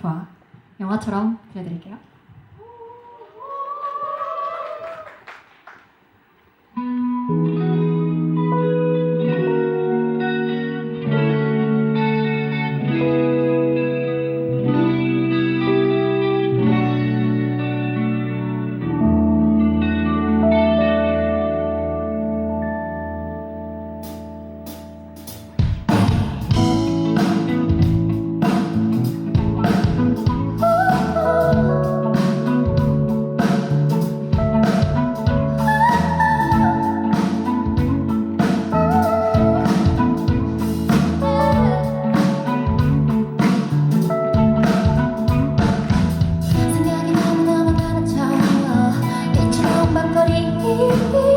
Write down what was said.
좋아. 영화처럼 들려드릴게요. Everybody,